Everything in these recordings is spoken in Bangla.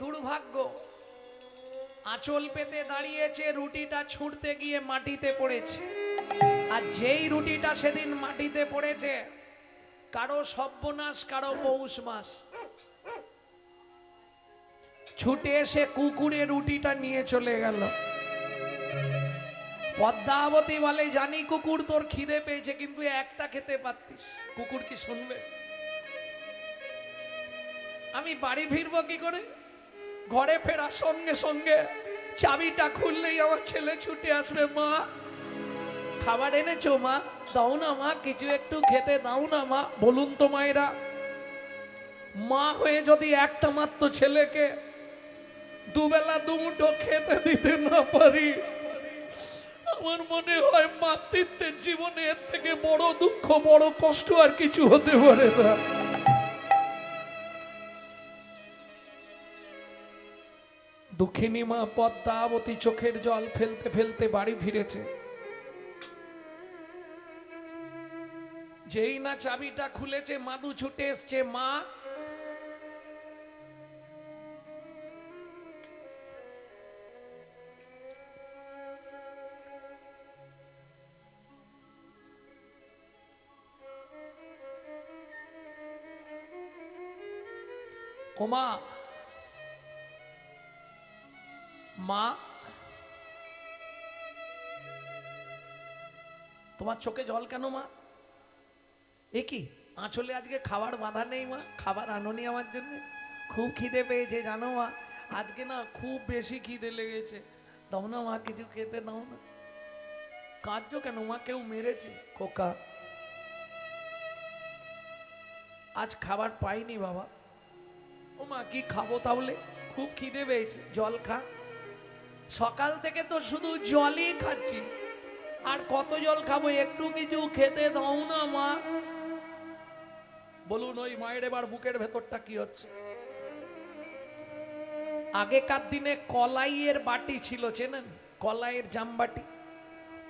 দুর্ভাগ্য। আঁচল পেতে দাঁড়িয়েছে, রুটিটা ছুঁড়তে গিয়ে মাটিতে পড়েছে। আর যেই রুটিটা সেদিন মাটিতে পড়েছে, কারও সর্বনাশ, কারও পৌষ মাস। ছুটে এসে কুকুরে রুটিটা নিয়ে চলে গেল। পদ্মাবতী বলে, জানি কুকুর, তোর খিদে পেয়েছে, কিন্তু একটা খেতে পারতিস। কুকুর কি শুনবে? আমি বাড়ি ফিরবো কি করে? ঘরে ফেরার সঙ্গে সঙ্গে চাবিটা খুললেই আমার ছেলে ছুটে আসবে, মা। খাবার এনেছো, মা? দাও না, মা, কিছু একটু খেতে দাও না, মা। বলুন তো, মায়েরা, মা হয়ে যদি একটা মাত্র ছেলেকে দুবেলা দুমুঠো খেতে দিতে না পারি, আমার মনে হয় মাতৃত্বের জীবনে এর থেকে বড় দুঃখ, বড় কষ্ট আর কিছু হতে পারে না। দুঃখিনী মা পদ্মাবতী চোখের জল ফেলতে ফেলতে বাড়ি ফিরেছে। যেই না চাবিটা খুলেছে, মাদু ছুটে এসছে, মা। ওমা মা, তোমার চোখে জল কেন মা? এ কি? আঁচলে আজকে খাবার বাধা নেই মা? খাবার আনোনি আমার জন্য? খুব খিদে পেয়েছে, জানো মা? আজকে না খুব বেশি খিদে লেগেছে। দাও না মা, কিছু খেতে দাও না। কাঁদছো কেন মা? কেউ মেরেছে? খোকা। আজ খাবার পাইনি বাবা। ও মা, কি খাব তাহলে? খুব খিদে পেয়েছে। জল খা। সকাল থেকে তো শুধু জলই খাচ্ছি। আর কত জল খাব? একটু কিছু খেতে দাও না, মা। বলুন, ওই মায়ের এবার বুকের ভেতরটা কি হচ্ছে? আগেকার দিনে কলাইয়ের বাটি ছিল, চেনেন? কলাইয়ের জামবাটি।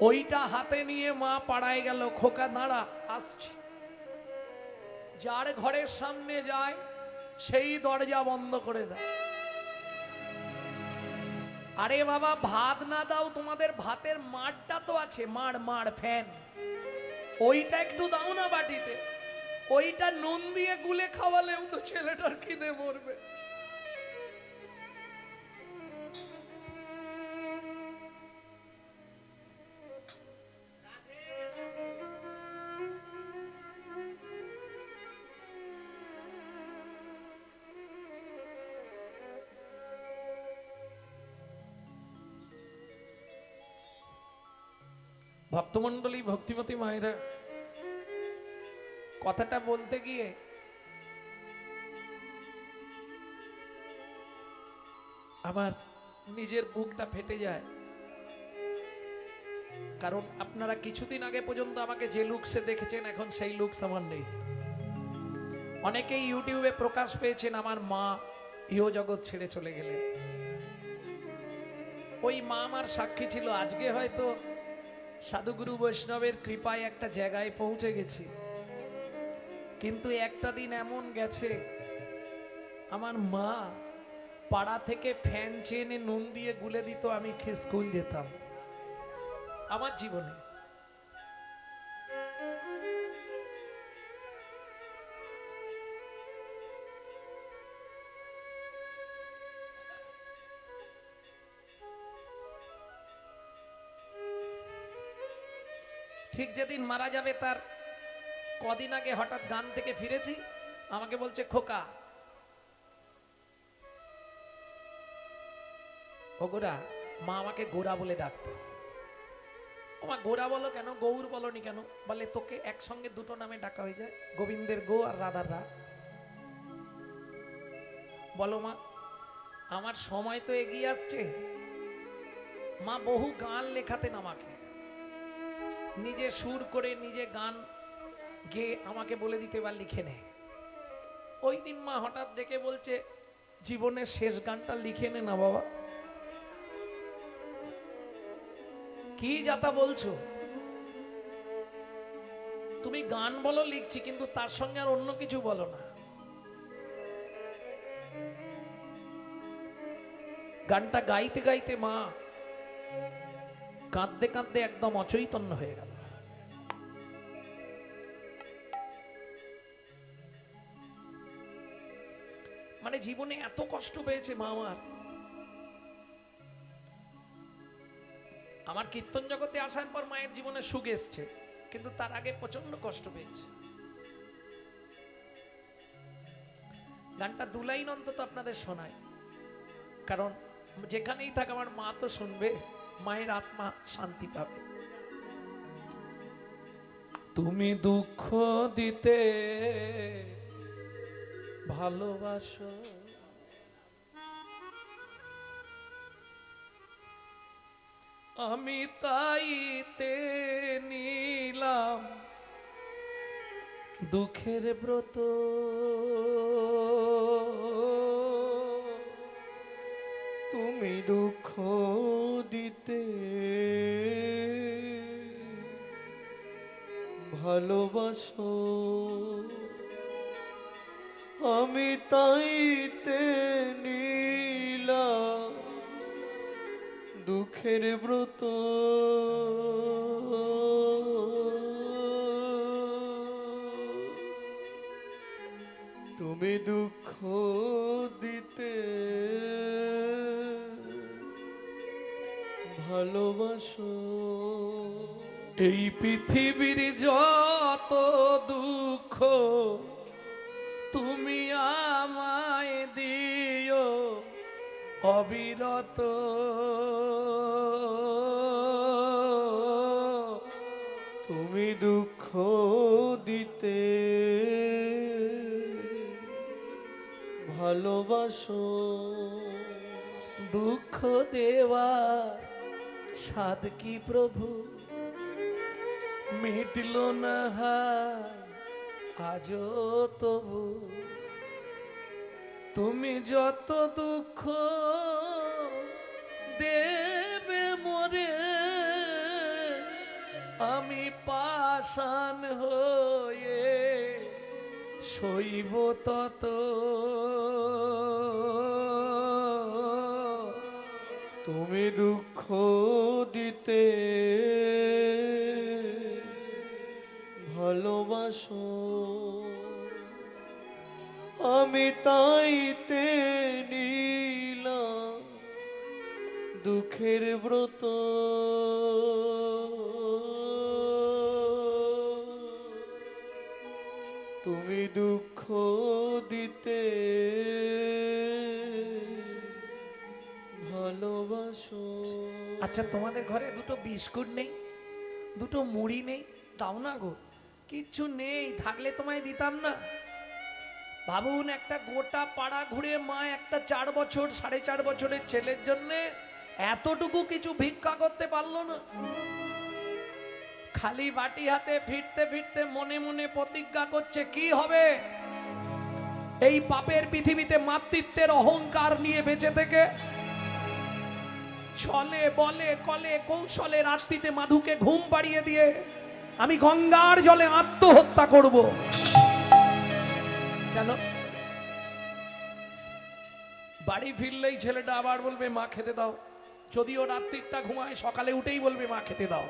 ওইটা হাতে নিয়ে মা পাড়ায় গেল, খোকা দাঁড়া, আসছি। যার ঘরের সামনে যায়, সেই দরজা বন্ধ করে দেয়। আরে বাবা, ভাত না দাও, তোমাদের ভাতের মাড়টা তো আছে। মাড় মাড়, ফ্যান। ওইটা একটু দাও না বাটিতে। ওইটা নুন দিয়ে গুলে খাওয়ালেও তো ছেলেটার খিদে মরবে ভক্তমণ্ডলী, ভক্তিমতী মায়েরা, কথাটা বলতে গিয়ে আমার নিজের বুকটা ফেটে যায়। কারণ আপনারা কিছুদিন আগে পর্যন্ত আমাকে যে লুকসে দেখেছেন, এখন সেই লুকস আমার নেই। অনেকেই ইউটিউবে প্রকাশ পেয়েছেন, আমার মা ইহ জগৎ ছেড়ে চলে গেলেন। ওই মা আমার সাক্ষী ছিল, আজকে হয়তো সাধুগুরু বৈষ্ণবের কৃপায় একটা জায়গায় পৌঁছে গেছি। কিন্তু একটা দিন এমন গেছে, আমার মা পাড়া থেকে ফ্যান চেনে নুন দিয়ে গুলে দিত, আমি স্কুল যেতাম। আমার জীবনে ঠিক যেদিন মারা যাবে তার কদিন আগে হঠাৎ গান থেকে ফিরেছি, আমাকে বলছে, খোকা। ও গোরা মা আমাকে গোরা বলে ডাকতো। ও মা, গোরা বলো কেন, গৌর বলনি কেন? বলে, তোকে একসঙ্গে দুটো নামে ডাকা হয়ে যায়, গোবিন্দের গো আর রাধার রা। বলো মা, আমার সময় তো এগিয়ে আসছে। মা বহু গান লেখাতেন আমাকে। নিজে সুর করে নিজে গান গেয়ে আমাকে বলে দিতে এবার লিখে নে। ওই দিন মা হঠাৎ ডেকে বলছে, জীবনের শেষ গানটা লিখে নে না বাবা। কি যাতা বলছো? তুমি গান বলো, লিখছি, কিন্তু তার সঙ্গে আর অন্য কিছু বলো না। গানটা গাইতে গাইতে মা কাঁদতে কাঁদতে একদম অচৈতন্য হয়ে গেল। মানে জীবনে এত কষ্ট পেয়েছে মা আমার। আমার কীর্তন জগতে আসার পর মায়ের জীবনে সুখ এসছে, কিন্তু তার আগে প্রচণ্ড কষ্ট পেয়েছে। গানটা দুলাইন অন্তত আপনাদের শোনায়। কারণ যেখানেই থাক আমার মা তো শুনবে। মায়ের আত্মা শান্তি পাবে। তুমি দুঃখ দিতে ভালোবাসো। আমি তাইতে নিলাম দুঃখের ব্রত। তুমি দুঃখ দিতে ভালোবাসো। আমি তাইতে নীলাম দুঃখের ব্রত। তুমি দুঃখ ভালোবাসো। এই পৃথিবীর যত দুঃখ তুমি আমায় দিও অবিরত। তুমি দুঃখ দিতে ভালোবাসো। দুঃখ দেওয়া সাদ কি প্রভু? মিটল না আজও তবু। তুমি যত দুঃখ দেবে মরে, আমি পাষাণ হয়ে শৈব তত। তুমি দুঃখ দিতে। ভালোবাসো। আমি তাইতে নিলাম দুঃখের ব্রত। তুমি দুঃখ দিতে। ভালোবাসো। আচ্ছা তোমাদের ঘরে দুটো বিস্কুট নেই? দুটো মুড়ি নেই? দাও না গো, কিচ্ছু নেই, থাকলে তোমায় দিতাম না। ভাবুন, একটা গোটা পাড়া ঘুরে মা একটা চার বছর, সাড়ে চার বছরের ছেলের জন্য এতটুকু কিছু ভিক্ষা করতে পারল না। খালি বাটি হাতে ফিরতে ফিরতে মনে মনে প্রতিজ্ঞা করছে, কি হবে? এই পাপের পৃথিবীতে মাতৃত্বের অহংকার নিয়ে বেঁচে থেকে ছলে, বলে, কলে, কৌশলে রাত্রিতে মাধুকে ঘুম পাড়িয়ে দিয়ে আমি গঙ্গার জলে আত্মহত্যা করব। কেন? বাড়ি ফিরলেই ছেলেটা আবার বলবে, মা, খেতে দাও। যদিও রাত্রিটা ঘুমায়, সকালে উঠেই বলবে, মা, খেতে দাও।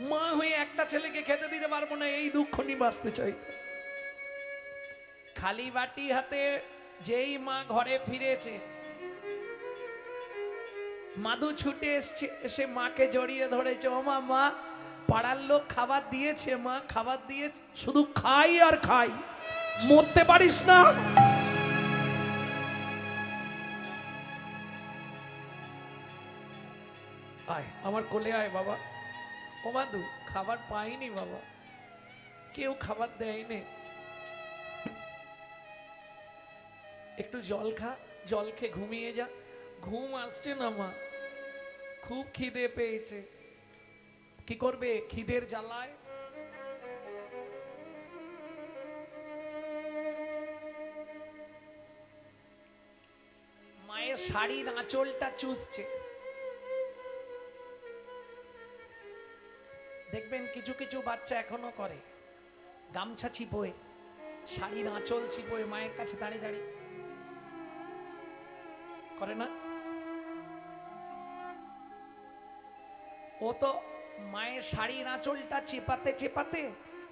মা হয়ে একটা ছেলেকে খেতে দিতে পারব না, এই দুঃখ নিয়ে বাঁচতে চাই। খালি বাটি হাতে যেই মা ঘরে ফিরেছে মাধু ছুটে এসছে, এসে মাকে জড়িয়ে ধরেছে, ও মা মা, পাড়ার লোক খাবার দিয়েছে, মা, খাবার দিয়ে শুধু খাই আর খাই। মরতে পারিস না। আয়, আমার কোলে আয় বাবা। ও মাধু খাবার পাইনি বাবা। কেউ খাবার দেয়নি। একটু জল খা, জল খেয়ে ঘুমিয়ে যা। ঘুম আসছে না মা। খুব খিদে পেয়েছে। কি করবে খিদের জ্বালায়? মায়ের শাড়ির আঁচলটা চুষছে। দেখবেন কিছু কিছু বাচ্চা এখনও করে। গামছা চিপোয় শাড়ির আঁচল চিপোয় মায়ের কাছে দাঁড়িয়ে দাঁড়িয়ে। করে না? ও তো মায়ের শাড়ির আঁচলটা চেপাতে চেপাতে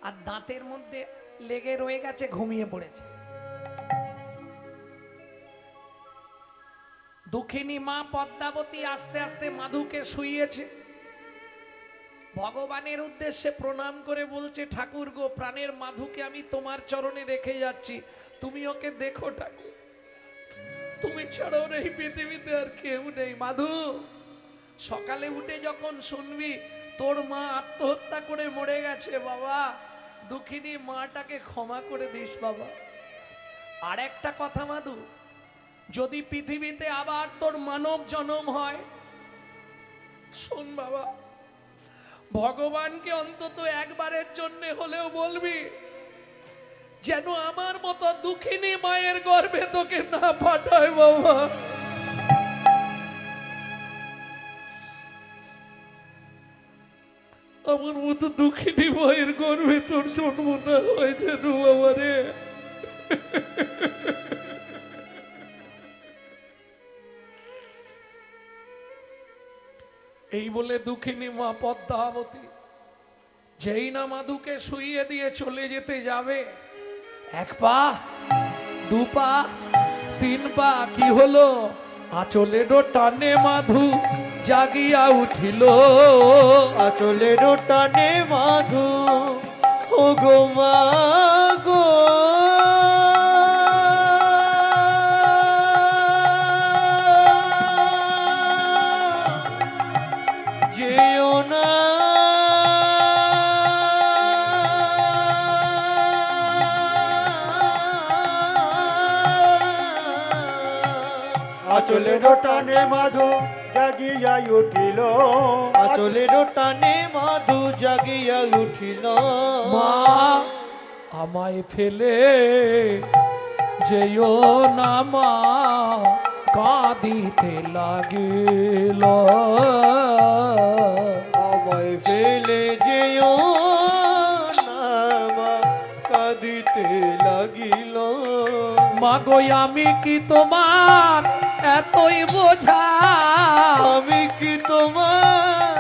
আর দাঁতের মধ্যে লেগে রয়ে গেছে, ঘুমিয়ে পড়েছে। দুঃখিনী মা পদ্মাবতী আস্তে আস্তে মাধুকে শুইয়েছে। ভগবানের উদ্দেশ্যে প্রণাম করে বলছে, ঠাকুর গো, প্রাণের মাধুকে আমি তোমার চরণে রেখে যাচ্ছি। তুমি ওকে দেখো ঠাকুর। তুমি ছাড়াও এই পৃথিবীতে আর কেউ নেই। মাধু সকালে উঠে যখন শুনবি, তোর মা আত্মহত্যা করে মরে গেছে বাবা। দুঃখিনী, মাটাকে ক্ষমা করে দিস বাবা। আর একটা কথা মাধু যদি পৃথিবীতে আবার তোর মানব জনম হয়, শোন বাবা, ভগবানকে অন্তত একবারের জন্য হলেও বলবি, যেন আমার মতো দুঃখিনী মায়ের গর্ভে তোকে না পাঠায় বাবা। আমার মতো দুঃখিনী মায়ের গর্ভে তোর জন্ম না হয়েছে রে বাবা এই বলে দুঃখিনী মা পদ্মাবতী, যেই না মাধুকে শুইয়ে দিয়ে চলে যেতে যাবে, এক পা, দু পা, তিন পা, কি হলো? আচলের টানে মাধু। জাগিয়া উঠিল। আচলের টানে মাধু ও গো। মা গো আচলের টানে মাধু জাগিয়া উঠিল। আচলের টানে মাধু জাগিয়া উঠিল। মা আমায় ফেলে যেও না মা কাঁদিতে লাগিল। আমায় ফেলে যেও না মা কাঁদিতে লাগিল। মাগো আমি কি তোমার এতই বোঝা আমি কি তোমার